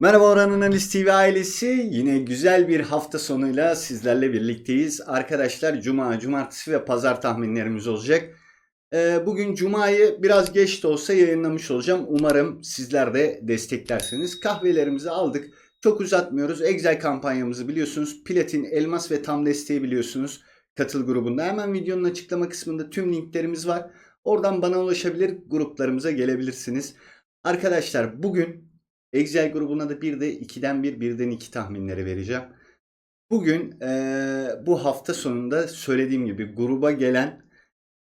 Merhaba Oranın Analiz TV ailesi. Yine güzel bir hafta sonuyla sizlerle birlikteyiz. Arkadaşlar Cuma, Cumartesi ve Pazar tahminlerimiz olacak. Ee, bugün Cuma'yı biraz geç de olsa yayınlamış olacağım. Umarım sizler de desteklersiniz. Kahvelerimizi aldık. Çok uzatmıyoruz. Excel kampanyamızı biliyorsunuz. Platin, Elmas ve Tam desteği biliyorsunuz. Katıl grubunda. Hemen videonun açıklama kısmında tüm linklerimiz var. Oradan bana ulaşabilir, gruplarımıza gelebilirsiniz. Arkadaşlar bugün Excel grubuna da bir de 2'den 1, birden 2 tahminleri vereceğim. Bugün eee, bu hafta sonunda söylediğim gibi gruba gelen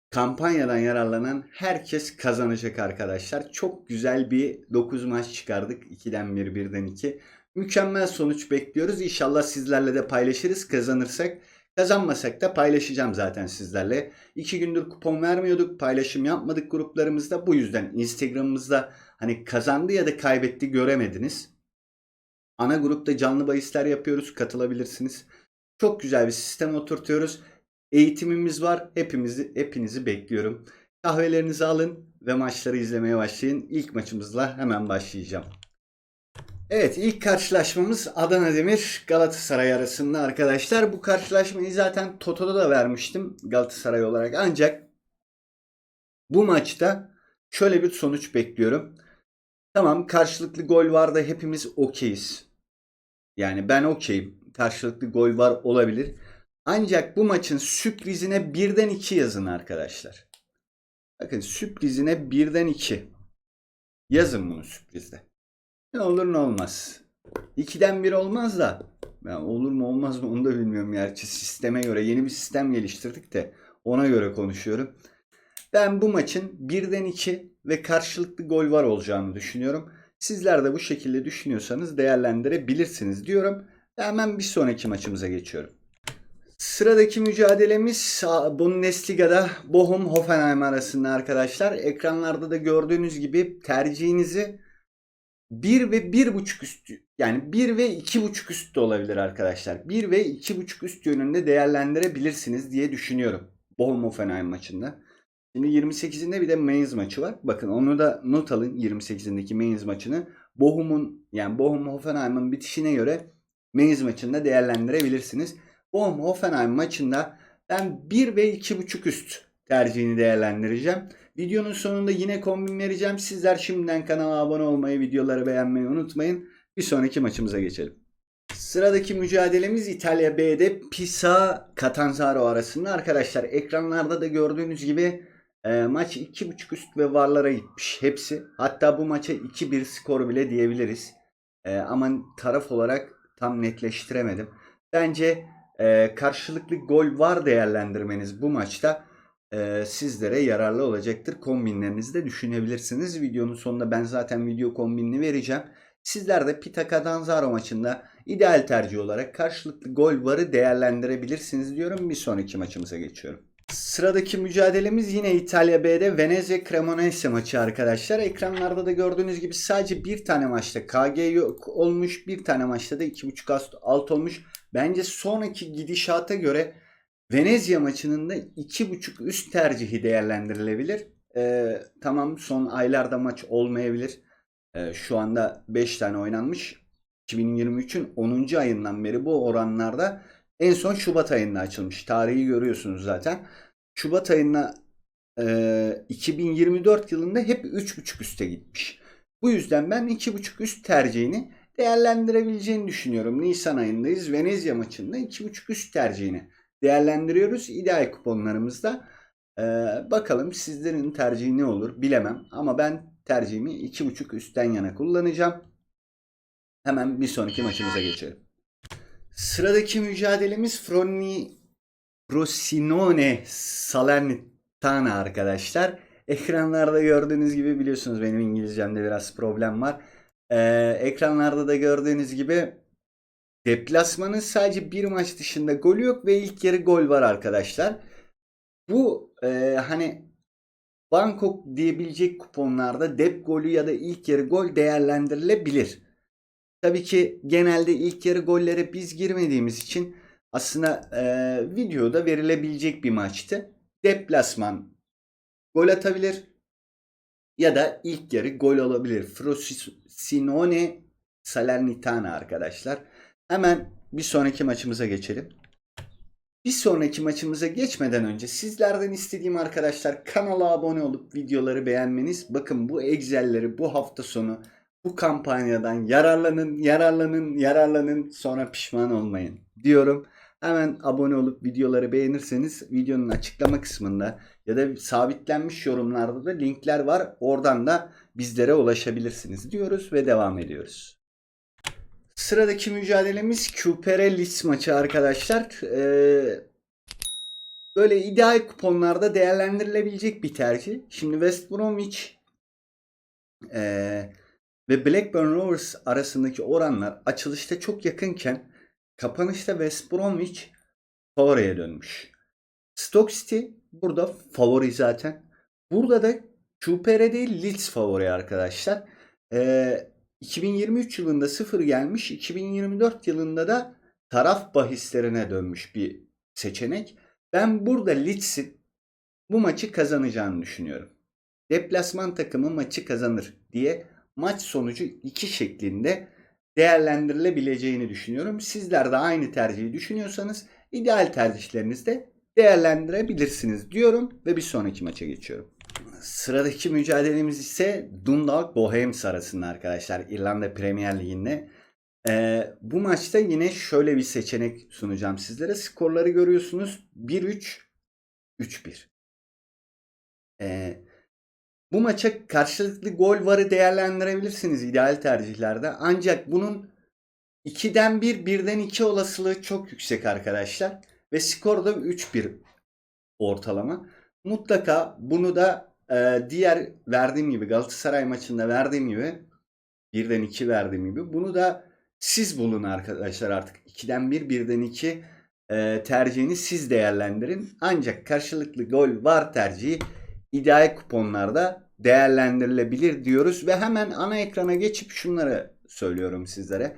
kampanyadan yararlanan herkes kazanacak arkadaşlar. Çok güzel bir 9 maç çıkardık. 2'den 1, birden 2. Mükemmel sonuç bekliyoruz. İnşallah sizlerle de paylaşırız kazanırsak. Kazanmasak da paylaşacağım zaten sizlerle. 2 gündür kupon vermiyorduk. Paylaşım yapmadık gruplarımızda. Bu yüzden Instagram'ımızda hani kazandı ya da kaybetti göremediniz. Ana grupta canlı bahisler yapıyoruz. Katılabilirsiniz. Çok güzel bir sistem oturtuyoruz. Eğitimimiz var. Hepimizi hepinizi bekliyorum. Kahvelerinizi alın ve maçları izlemeye başlayın. İlk maçımızla hemen başlayacağım. Evet ilk karşılaşmamız Adana Demir Galatasaray arasında arkadaşlar. Bu karşılaşmayı zaten Toto'da da vermiştim Galatasaray olarak. Ancak bu maçta şöyle bir sonuç bekliyorum. Tamam karşılıklı gol var da hepimiz okeyiz. Yani ben okeyim. Karşılıklı gol var olabilir. Ancak bu maçın sürprizine birden 2 yazın arkadaşlar. Bakın sürprizine birden 2. Yazın bunu sürprizde. Olur ne olmaz. 2'den 1 olmaz da. Ya olur mu olmaz mı onu da bilmiyorum gerçi sisteme göre. Yeni bir sistem geliştirdik de ona göre konuşuyorum. Ben bu maçın birden 2 ve karşılıklı gol var olacağını düşünüyorum. Sizler de bu şekilde düşünüyorsanız değerlendirebilirsiniz diyorum. Hemen bir sonraki maçımıza geçiyorum. Sıradaki mücadelemiz Bundesliga'da Bochum Hoffenheim arasında arkadaşlar. Ekranlarda da gördüğünüz gibi tercihinizi 1 ve 1.5 üstü yani 1 ve 2.5 üst de olabilir arkadaşlar. 1 ve 2.5 üst yönünde değerlendirebilirsiniz diye düşünüyorum. Hoffenheim maçında. Şimdi 28'inde bir de Mainz maçı var. Bakın onu da not alın 28'indeki Mainz maçını. Bochum'un yani Bochum Hoffenheim'ın bitişine göre Mainz maçında değerlendirebilirsiniz. Bochum Hoffenheim maçında ben 1 ve 2.5 üst tercihini değerlendireceğim. Videonun sonunda yine kombin vereceğim. Sizler şimdiden kanala abone olmayı, videoları beğenmeyi unutmayın. Bir sonraki maçımıza geçelim. Sıradaki mücadelemiz İtalya B'de Pisa Catanzaro arasında. Arkadaşlar ekranlarda da gördüğünüz gibi e, maç 2.5 üst ve varlara gitmiş hepsi. Hatta bu maça 2-1 skor bile diyebiliriz. E, ama taraf olarak tam netleştiremedim. Bence e, karşılıklı gol var değerlendirmeniz bu maçta e, sizlere yararlı olacaktır. Kombinlerinizi de düşünebilirsiniz. Videonun sonunda ben zaten video kombinini vereceğim. Sizler de Pita Catanzaro maçında ideal tercih olarak karşılıklı gol varı değerlendirebilirsiniz diyorum. Bir sonraki maçımıza geçiyorum. Sıradaki mücadelemiz yine İtalya B'de Venezia Cremonese maçı arkadaşlar. Ekranlarda da gördüğünüz gibi sadece bir tane maçta KG yok olmuş. Bir tane maçta da 2.5 alt, alt olmuş. Bence sonraki gidişata göre Venezia maçının da 2.5 üst tercihi değerlendirilebilir. Ee, tamam son aylarda maç olmayabilir. Ee, şu anda 5 tane oynanmış. 2023'ün 10. ayından beri bu oranlarda en son Şubat ayında açılmış. Tarihi görüyorsunuz zaten. Şubat ayına e, 2024 yılında hep 3.5 üste gitmiş. Bu yüzden ben 2.5 üst tercihini değerlendirebileceğini düşünüyorum. Nisan ayındayız. Venezia maçında 2.5 üst tercihini değerlendiriyoruz. İdeal kuponlarımızda. Ee, bakalım sizlerin tercihi ne olur bilemem. Ama ben tercihimi 2.5 üstten yana kullanacağım. Hemen bir sonraki maçımıza geçelim. Sıradaki mücadelemiz Froni Frosinone Salernitana arkadaşlar. Ekranlarda gördüğünüz gibi biliyorsunuz benim İngilizcemde biraz problem var. Ee, ekranlarda da gördüğünüz gibi deplasmanın sadece bir maç dışında golü yok ve ilk yarı gol var arkadaşlar. Bu e, hani Bangkok diyebilecek kuponlarda dep golü ya da ilk yarı gol değerlendirilebilir. Tabii ki genelde ilk yarı gollere biz girmediğimiz için aslında e, videoda verilebilecek bir maçtı. Deplasman gol atabilir ya da ilk yarı gol olabilir. Frosinone Salernitana arkadaşlar. Hemen bir sonraki maçımıza geçelim. Bir sonraki maçımıza geçmeden önce sizlerden istediğim arkadaşlar kanala abone olup videoları beğenmeniz. Bakın bu Excel'leri bu hafta sonu bu kampanyadan yararlanın, yararlanın, yararlanın sonra pişman olmayın diyorum. Hemen abone olup videoları beğenirseniz videonun açıklama kısmında ya da sabitlenmiş yorumlarda da linkler var. Oradan da bizlere ulaşabilirsiniz diyoruz ve devam ediyoruz. Sıradaki mücadelemiz Cupere Leeds maçı arkadaşlar. Ee, böyle ideal kuponlarda değerlendirilebilecek bir tercih. Şimdi West Bromwich ee, ve Blackburn Rovers arasındaki oranlar açılışta çok yakınken kapanışta West Bromwich favoriye dönmüş. Stoke City burada favori zaten. Burada da Cupere değil Leeds favori arkadaşlar. Ee, 2023 yılında sıfır gelmiş. 2024 yılında da taraf bahislerine dönmüş bir seçenek. Ben burada Leeds'in bu maçı kazanacağını düşünüyorum. Deplasman takımı maçı kazanır diye maç sonucu iki şeklinde değerlendirilebileceğini düşünüyorum. Sizler de aynı tercihi düşünüyorsanız ideal tercihlerinizde değerlendirebilirsiniz diyorum ve bir sonraki maça geçiyorum. Sıradaki mücadelemiz ise Dundalk Bohems arasında arkadaşlar İrlanda Premier Ligi'nde. Ee, bu maçta yine şöyle bir seçenek sunacağım sizlere. Skorları görüyorsunuz 1-3, 3-1. Ee, bu maça karşılıklı gol varı değerlendirebilirsiniz ideal tercihlerde. Ancak bunun 2'den 1, 1'den 2 olasılığı çok yüksek arkadaşlar. Ve skor da 3-1 ortalama. Mutlaka bunu da diğer verdiğim gibi Galatasaray maçında verdiğim gibi 1'den 2 verdiğim gibi bunu da siz bulun arkadaşlar artık. 2'den 1, 1'den 2 e, tercihini siz değerlendirin. Ancak karşılıklı gol var tercihi ideal kuponlarda değerlendirilebilir diyoruz ve hemen ana ekrana geçip şunları söylüyorum sizlere.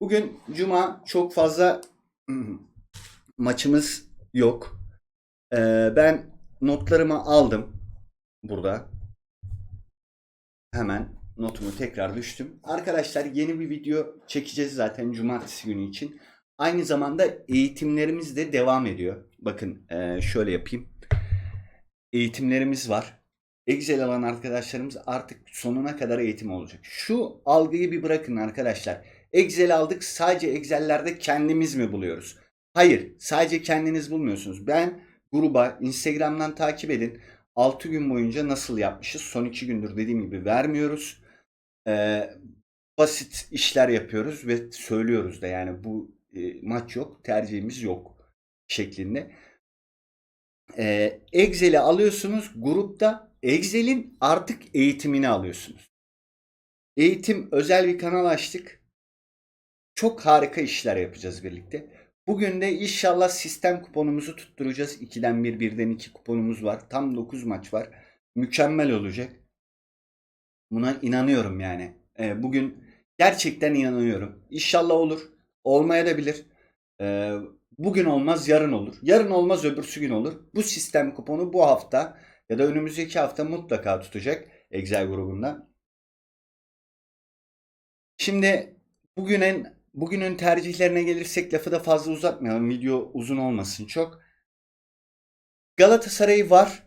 Bugün cuma çok fazla maçımız yok. Ee, ben notlarımı aldım burada. Hemen notumu tekrar düştüm. Arkadaşlar yeni bir video çekeceğiz zaten cumartesi günü için. Aynı zamanda eğitimlerimiz de devam ediyor. Bakın e, şöyle yapayım. Eğitimlerimiz var. Excel alan arkadaşlarımız artık sonuna kadar eğitim olacak. Şu algıyı bir bırakın arkadaşlar. Excel aldık sadece Excel'lerde kendimiz mi buluyoruz? Hayır sadece kendiniz bulmuyorsunuz. Ben gruba Instagram'dan takip edin. 6 gün boyunca nasıl yapmışız? Son 2 gündür dediğim gibi vermiyoruz. Ee, basit işler yapıyoruz ve söylüyoruz da yani bu e, maç yok, tercihimiz yok şeklinde. Ee, Excel'i alıyorsunuz grupta Excel'in artık eğitimini alıyorsunuz. Eğitim özel bir kanal açtık. Çok harika işler yapacağız birlikte. Bugün de inşallah sistem kuponumuzu tutturacağız. 2'den 1, 1'den 2 kuponumuz var. Tam 9 maç var. Mükemmel olacak. Buna inanıyorum yani. Ee, bugün gerçekten inanıyorum. İnşallah olur. Olmaya da bilir. Ee, bugün olmaz yarın olur. Yarın olmaz öbürsü gün olur. Bu sistem kuponu bu hafta ya da önümüzdeki hafta mutlaka tutacak Excel grubunda. Şimdi bugünün bugünün tercihlerine gelirsek lafı da fazla uzatmayalım. Video uzun olmasın çok. Galatasaray var.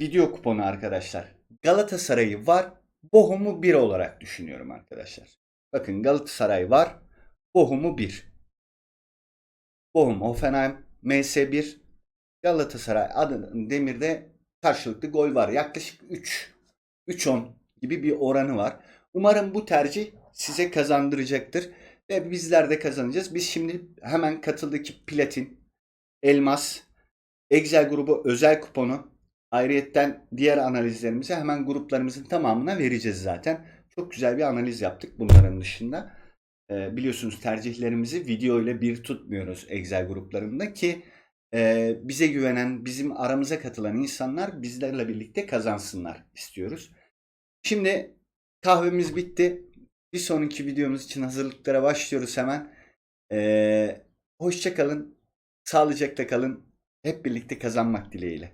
Video kuponu arkadaşlar. Galatasaray'ı var. Bohum'u 1 olarak düşünüyorum arkadaşlar. Bakın Galatasaray var. Bohum'u 1. Bohum, Hoffenheim, MS1, Galatasaray, Adana Demir'de karşılıklı gol var. Yaklaşık 3 3-10 gibi bir oranı var. Umarım bu tercih size kazandıracaktır ve bizler de kazanacağız. Biz şimdi hemen katıldık platin, elmas, Excel grubu özel kuponu ayrıyetten diğer analizlerimizi hemen gruplarımızın tamamına vereceğiz zaten. Çok güzel bir analiz yaptık bunların dışında. Ee, biliyorsunuz tercihlerimizi video ile bir tutmuyoruz Excel gruplarında ki e, bize güvenen, bizim aramıza katılan insanlar bizlerle birlikte kazansınlar istiyoruz. Şimdi kahvemiz bitti. Bir sonraki videomuz için hazırlıklara başlıyoruz hemen. Ee, hoşça kalın, sağlıcakla kalın. Hep birlikte kazanmak dileğiyle.